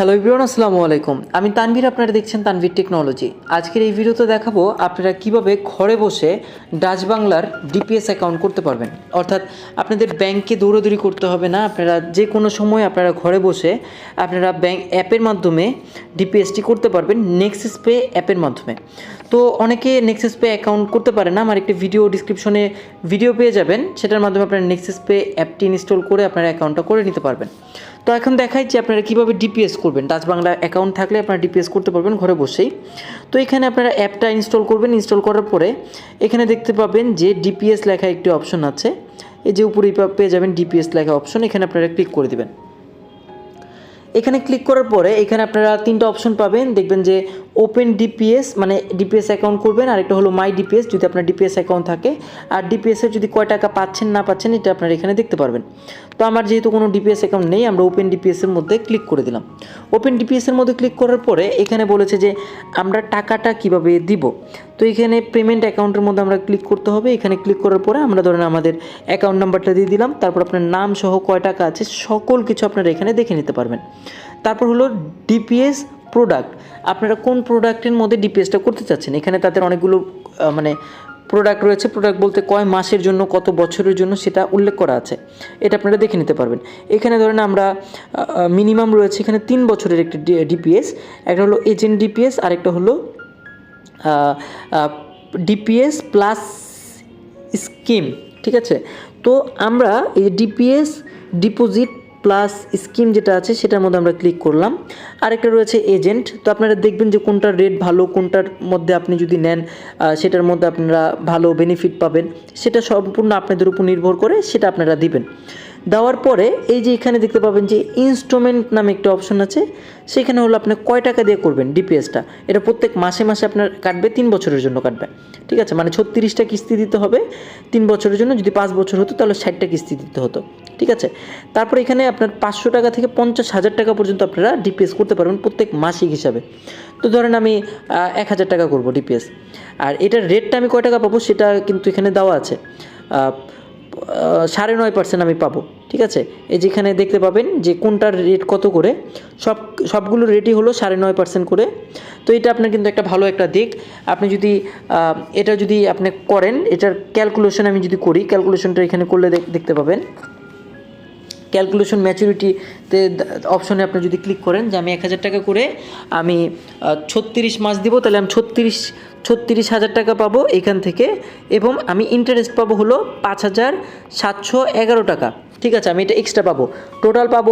Hello Ibran আসসালামু আলাইকুম। আমি তানভীর, আপনারা দেখছেন তানভীর টেকনোলজি আজকের এই ভিডিওতে দেখাবো আপনারা কীভাবে ঘরে বসে ডাচ বাংলার ডিপিএস অ্যাকাউন্ট করতে পারবেন। অর্থাৎ আপনাদের ব্যাংকে দৌড়াদৌড়ি করতে হবে না, আপনারা যে কোনো সময় আপনারা ঘরে বসে আপনারা ব্যাংক অ্যাপের মাধ্যমে ডিপিএসটি করতে পারবেন নেক্সিস পে অ্যাপের মাধ্যমে। তো অনেকে নেক্সিস পে অ্যাকাউন্ট করতে পারে না, আমার একটি ভিডিও ডিসক্রিপশনে ভিডিও পেয়ে যাবেন, সেটার মাধ্যমে আপনারা নেক্সিস পে অ্যাপটি ইনস্টল করে আপনারা অ্যাকাউন্টটা করে নিতে পারবেন। তো এখন দেখাই আপনারা কীভাবে ডিপিএস করবেন। ডাচ বাংলা অ্যাকাউন্ট থাকলে আপনারা ডিপিএস করতে পারবেন ঘরে বসেই। তো এখানে আপনারা অ্যাপটা ইনস্টল করবেন। ইনস্টল করার পরে এখানে দেখতে পাবেন যে ডিপিএস লেখা একটি অপশন আছে। এই যে উপরে পেয়ে যাবেন ডিপিএস লেখা অপশন এখানে আপনারা ক্লিক করে দেবেন। এখানে ক্লিক করার পরে এখানে আপনারা তিনটা অপশন পাবেন। দেখবেন যে ওপেন ডিপিএস মানে ডিপিএস অ্যাকাউন্ট করবেন, আর একটা হলো মাই ডিপিএস যদি আপনার ডিপিএস অ্যাকাউন্ট থাকে। আর ডিপিএস এর যদি কয় টাকা পাচ্ছেন, না পাচ্ছেন, এটা আপনারা এখানে দেখতে পারবেন। তো আমার যেহেতু কোনো ডিপিএস অ্যাকাউন্ট নেই, আমরা ওপেন ডিপিএস এর মধ্যে ক্লিক করে দিলাম। ওপেন ডিপিএস এর মধ্যে ক্লিক করার পরে, এখানে বলেছে যে আমরা টাকাটা কীভাবে দিব? তো এখানে পেমেন্ট অ্যাকাউন্টের মধ্যে আমরা ক্লিক করতে হবে। এখানে ক্লিক করার পরে আমরা ধরেন আমাদের অ্যাকাউন্ট নাম্বারটা দিয়ে দিলাম। তারপর আপনার নাম সহ কয় টাকা আছে, সকল কিছু আপনারা এখানে দেখে নিতে পারবেন। তারপর হলো ডিপিএস প্রোডাক্ট আপনারা কোন প্রোডাক্টের মধ্যে ডিপিএসটা করতে চাচ্ছেন? এখানে তাদের অনেকগুলো মানে প্রোডাক্ট রয়েছে। প্রোডাক্ট বলতে কয় মাসের জন্য, কত বছরের জন্য সেটা উল্লেখ করা আছে। এটা আপনারা দেখে নিতে পারবেন। এখানে ধরেন আমরা মিনিমাম রয়েছে এখানে তিন বছরের একটি ডিপিএস একটা হলো এজেন্ট ডিপিএস আরেকটা হলো ডিপিএস প্লাস স্কিম ঠিক আছে? তো আমরা এই ডিপিএস ডিপোজিট প্লাস স্কিম যেটা আছে, সেটার মধ্যে আমরা ক্লিক করলাম। আরেকটা রয়েছে এজেন্ট তো আপনারা দেখবেন যে কোনটার রেট ভালো, কোনটার মধ্যে আপনি যদি নেন সেটার মধ্যে আপনারা ভালো বেনিফিট পাবেন। সেটা সম্পূর্ণ আপনাদের উপর নির্ভর করে, সেটা আপনারা দিবেন। দেওয়ার পরে এই যে এখানে দেখতে পাবেন যে ইনস্টলমেন্ট নামে একটা অপশন আছে, সেখানে হলো আপনি কয় টাকা দিয়ে করবেন ডিপিএসটা এটা প্রত্যেক মাসে মাসে আপনার কাটবে, তিন বছরের জন্য কাটবে। ঠিক আছে? মানে ছত্রিশটা কিস্তি দিতে হবে, তিন বছরের জন্য। যদি পাঁচ বছর হতো, তাহলে ষাটটা কিস্তি দিতে হতো। ঠিক আছে? তারপর এখানে আপনার পাঁচশো টাকা থেকে পঞ্চাশ হাজার টাকা পর্যন্ত আপনারা ডিপিএস করতে পারবেন প্রত্যেক মাসিক হিসাবে। তো ধরেন আমি এক হাজার টাকা করব ডিপিএস আর এটার রেটটা আমি কয় টাকা পাবো, সেটা কিন্তু এখানে দেওয়া আছে। সাড়ে নয় পার্সেন্ট আমি পাবো, ঠিক আছে? এই যেখানে দেখতে পাবেন যে কোনটার রেট কত করে, সব, সবগুলো রেটই হলো সাড়ে নয় পার্সেন্ট করে। তো এটা আপনার কিন্তু একটা ভালো একটা দিক। আপনি যদি এটা যদি আপনি করেন, এটার ক্যালকুলেশন আমি যদি করি ক্যালকুলেশনটা এখানে করলে দেখতে পাবেন। ক্যালকুলেশন ম্যাচুরিটিতে অপশনে আপনি যদি ক্লিক করেন যে আমি এক হাজার টাকা করে আমি ছত্রিশ মাস দিব, তাহলে আমি ছত্রিশ ছত্রিশ হাজার টাকা পাবো এখান থেকে এবং আমি ইন্টারেস্ট পাবো হলো পাঁচ হাজার সাতশো এগারো টাকা। ঠিক আছে, আমি এটা এক্সট্রা পাবো। টোটাল পাবো